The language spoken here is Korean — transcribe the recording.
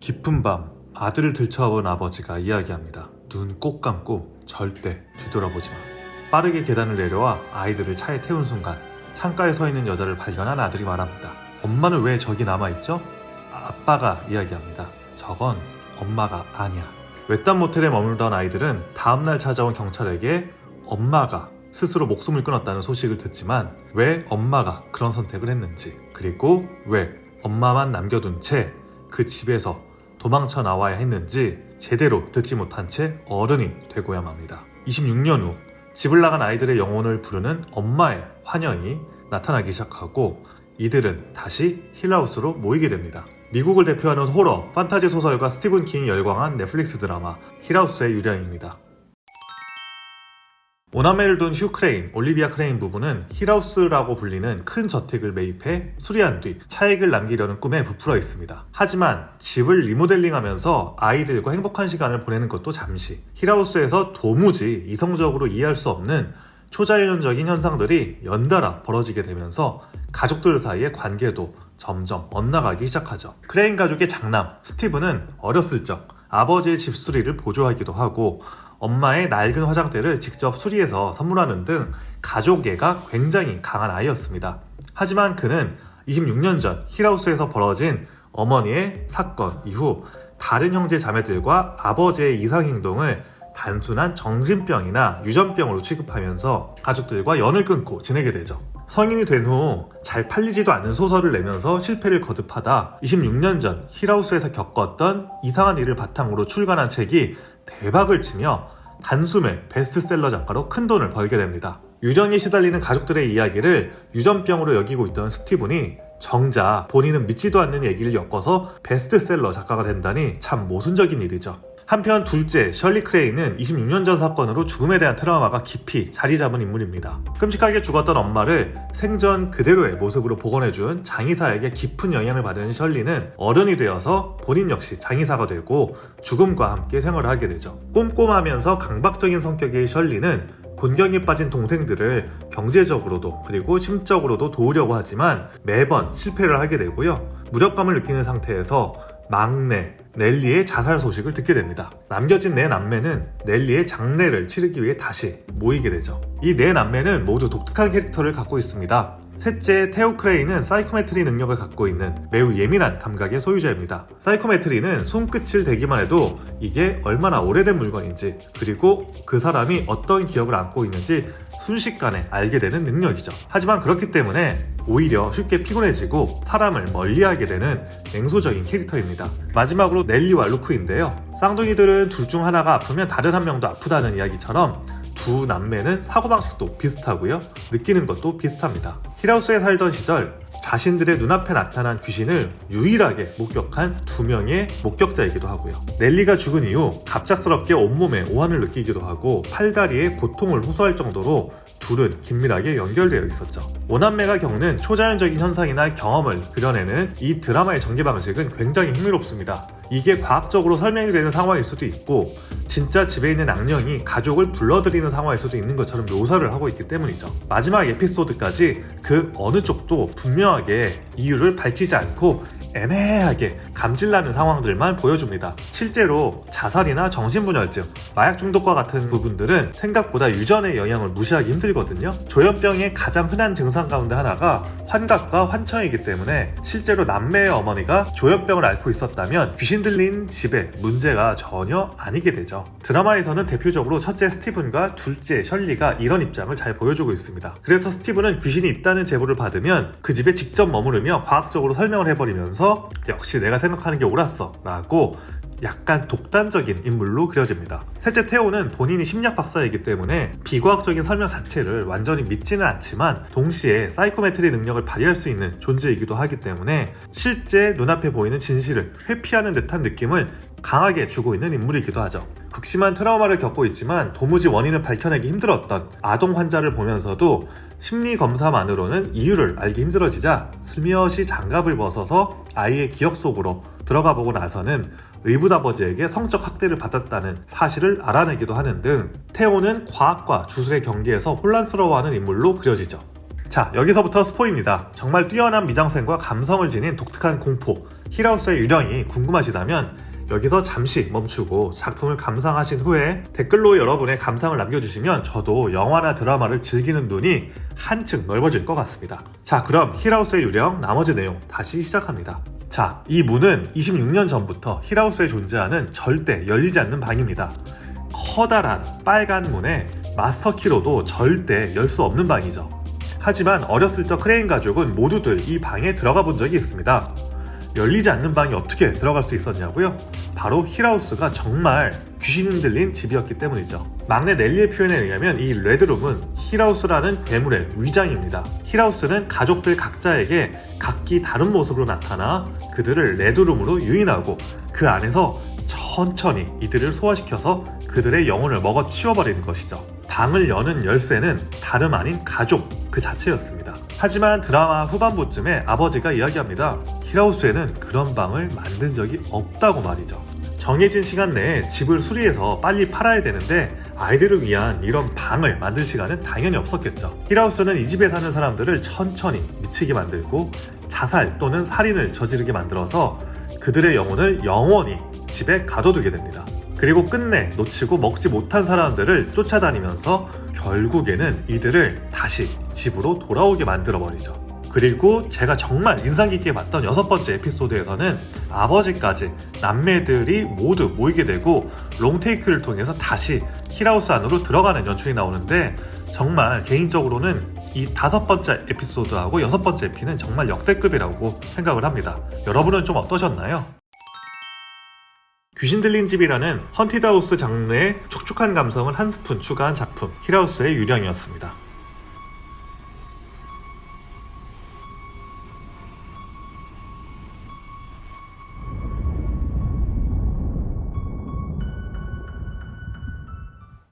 깊은 밤 아들을 들쳐본 아버지가 이야기합니다. 눈 꼭 감고 절대 뒤돌아보지 마. 빠르게 계단을 내려와 아이들을 차에 태운 순간 창가에 서 있는 여자를 발견한 아들이 말합니다. 엄마는 왜 저기 남아있죠? 아, 아빠가 이야기합니다. 저건 엄마가 아니야. 외딴 모텔에 머물던 아이들은 다음날 찾아온 경찰에게 엄마가 스스로 목숨을 끊었다는 소식을 듣지만 왜 엄마가 그런 선택을 했는지 그리고 왜 엄마만 남겨둔 채 그 집에서 도망쳐 나와야 했는지 제대로 듣지 못한 채 어른이 되고야 맙니다. 26년 후 집을 나간 아이들의 영혼을 부르는 엄마의 환영이 나타나기 시작하고 이들은 다시 힐하우스로 모이게 됩니다. 미국을 대표하는 호러, 판타지 소설가 스티븐 킹이 열광한 넷플릭스 드라마 힐하우스의 유령입니다. 오남매를 둔 휴 크레인, 올리비아 크레인 부부는 힐하우스라고 불리는 큰 저택을 매입해 수리한 뒤 차익을 남기려는 꿈에 부풀어 있습니다. 하지만 집을 리모델링하면서 아이들과 행복한 시간을 보내는 것도 잠시 힐하우스에서 도무지 이성적으로 이해할 수 없는 초자연적인 현상들이 연달아 벌어지게 되면서 가족들 사이의 관계도 점점 엇나가기 시작하죠. 크레인 가족의 장남 스티브는 어렸을 적 아버지의 집수리를 보조하기도 하고 엄마의 낡은 화장대를 직접 수리해서 선물하는 등 가족애가 굉장히 강한 아이였습니다. 하지만 그는 26년 전 힐하우스에서 벌어진 어머니의 사건 이후 다른 형제 자매들과 아버지의 이상 행동을 단순한 정신병이나 유전병으로 취급하면서 가족들과 연을 끊고 지내게 되죠. 성인이 된 후 잘 팔리지도 않는 소설을 내면서 실패를 거듭하다 26년 전 힐하우스에서 겪었던 이상한 일을 바탕으로 출간한 책이 대박을 치며 단숨에 베스트셀러 작가로 큰 돈을 벌게 됩니다. 유령에 시달리는 가족들의 이야기를 유전병으로 여기고 있던 스티븐이 정작 본인은 믿지도 않는 얘기를 엮어서 베스트셀러 작가가 된다니 참 모순적인 일이죠. 한편 둘째 셜리 크레이는 26년 전 사건으로 죽음에 대한 트라우마가 깊이 자리 잡은 인물입니다. 끔찍하게 죽었던 엄마를 생전 그대로의 모습으로 복원해준 장의사에게 깊은 영향을 받은 셜리는 어른이 되어서 본인 역시 장의사가 되고 죽음과 함께 생활을 하게 되죠. 꼼꼼하면서 강박적인 성격의 셜리는 곤경에 빠진 동생들을 경제적으로도 그리고 심적으로도 도우려고 하지만 매번 실패를 하게 되고요. 무력감을 느끼는 상태에서 막내 넬리의 자살 소식을 듣게 됩니다. 남겨진 네 남매는 넬리의 장례를 치르기 위해 다시 모이게 되죠. 이 네 남매는 모두 독특한 캐릭터를 갖고 있습니다. 셋째 테오 크레이는 사이코메트리 능력을 갖고 있는 매우 예민한 감각의 소유자입니다. 사이코메트리는 손끝을 대기만 해도 이게 얼마나 오래된 물건인지 그리고 그 사람이 어떤 기억을 안고 있는지 순식간에 알게 되는 능력이죠. 하지만 그렇기 때문에 오히려 쉽게 피곤해지고 사람을 멀리하게 되는 냉소적인 캐릭터입니다. 마지막으로 넬리와 루크인데요. 쌍둥이들은 둘 중 하나가 아프면 다른 한 명도 아프다는 이야기처럼 두 남매는 사고방식도 비슷하고요. 느끼는 것도 비슷합니다. 힐하우스에 살던 시절 자신들의 눈앞에 나타난 귀신을 유일하게 목격한 두 명의 목격자이기도 하고요. 넬리가 죽은 이후 갑작스럽게 온몸에 오한을 느끼기도 하고 팔다리에 고통을 호소할 정도로 둘은 긴밀하게 연결되어 있었죠. 오남매가 겪는 초자연적인 현상이나 경험을 그려내는 이 드라마의 전개 방식은 굉장히 흥미롭습니다. 이게 과학적으로 설명이 되는 상황일 수도 있고 진짜 집에 있는 악령이 가족을 불러들이는 상황일 수도 있는 것처럼 묘사를 하고 있기 때문이죠. 마지막 에피소드까지 그 어느 쪽도 분명하게 이유를 밝히지 않고 애매하게 감질나는 상황들만 보여줍니다. 실제로 자살이나 정신분열증, 마약 중독과 같은 부분들은 생각보다 유전의 영향을 무시하기 힘들거든요. 조현병의 가장 흔한 증상 가운데 하나가 환각과 환청이기 때문에 실제로 남매의 어머니가 조현병을 앓고 있었다면 귀신 들린 집에 문제가 전혀 아니게 되죠. 드라마에서는 대표적으로 첫째 스티븐과 둘째 셜리가 이런 입장을 잘 보여주고 있습니다. 그래서 스티븐은 귀신이 있다는 제보를 받으면 그 집에 직접 머무르며 과학적으로 설명을 해버리면서 역시 내가 생각하는 게 옳았어 라고 약간 독단적인 인물로 그려집니다. 셋째 테오는 본인이 심리학 박사이기 때문에 비과학적인 설명 자체를 완전히 믿지는 않지만 동시에 사이코메트리 능력을 발휘할 수 있는 존재이기도 하기 때문에 실제 눈앞에 보이는 진실을 회피하는 듯한 느낌을 강하게 주고 있는 인물이기도 하죠. 극심한 트라우마를 겪고 있지만 도무지 원인을 밝혀내기 힘들었던 아동 환자를 보면서도 심리 검사만으로는 이유를 알기 힘들어지자 슬며시 장갑을 벗어서 아이의 기억 속으로 들어가 보고 나서는 의붓아버지에게 성적 학대를 받았다는 사실을 알아내기도 하는 등 태오는 과학과 주술의 경계에서 혼란스러워하는 인물로 그려지죠. 자, 여기서부터 스포입니다. 정말 뛰어난 미장센과 감성을 지닌 독특한 공포, 힐하우스의 유령이 궁금하시다면 여기서 잠시 멈추고 작품을 감상하신 후에 댓글로 여러분의 감상을 남겨주시면 저도 영화나 드라마를 즐기는 눈이 한층 넓어질 것 같습니다. 자, 그럼 힐하우스의 유령 나머지 내용 다시 시작합니다. 자, 이 문은 26년 전부터 힐하우스에 존재하는 절대 열리지 않는 방입니다. 커다란 빨간 문에 마스터키로도 절대 열 수 없는 방이죠. 하지만 어렸을 적 크레인 가족은 모두들 이 방에 들어가 본 적이 있습니다. 열리지 않는 방이 어떻게 들어갈 수 있었냐고요? 바로 힐하우스가 정말 귀신이 들린 집이었기 때문이죠. 막내 넬리의 표현에 의하면 이 레드룸은 힐하우스라는 괴물의 위장입니다. 힐하우스는 가족들 각자에게 각기 다른 모습으로 나타나 그들을 레드룸으로 유인하고 그 안에서 천천히 이들을 소화시켜서 그들의 영혼을 먹어 치워버리는 것이죠. 방을 여는 열쇠는 다름 아닌 가족 그 자체였습니다. 하지만 드라마 후반부쯤에 아버지가 이야기합니다. 힐하우스에는 그런 방을 만든 적이 없다고 말이죠. 정해진 시간 내에 집을 수리해서 빨리 팔아야 되는데 아이들을 위한 이런 방을 만들 시간은 당연히 없었겠죠. 힐하우스는 이 집에 사는 사람들을 천천히 미치게 만들고 자살 또는 살인을 저지르게 만들어서 그들의 영혼을 영원히 집에 가둬두게 됩니다. 그리고 끝내 놓치고 먹지 못한 사람들을 쫓아다니면서 결국에는 이들을 다시 집으로 돌아오게 만들어 버리죠. 그리고 제가 정말 인상 깊게 봤던 여섯 번째 에피소드에서는 아버지까지 남매들이 모두 모이게 되고 롱테이크를 통해서 다시 힐하우스 안으로 들어가는 연출이 나오는데 정말 개인적으로는 이 다섯 번째 에피소드하고 여섯 번째 에피는 정말 역대급이라고 생각을 합니다. 여러분은 좀 어떠셨나요? 귀신 들린 집이라는 헌티드하우스 장르의 촉촉한 감성을 한 스푼 추가한 작품 힐하우스의 유령이었습니다.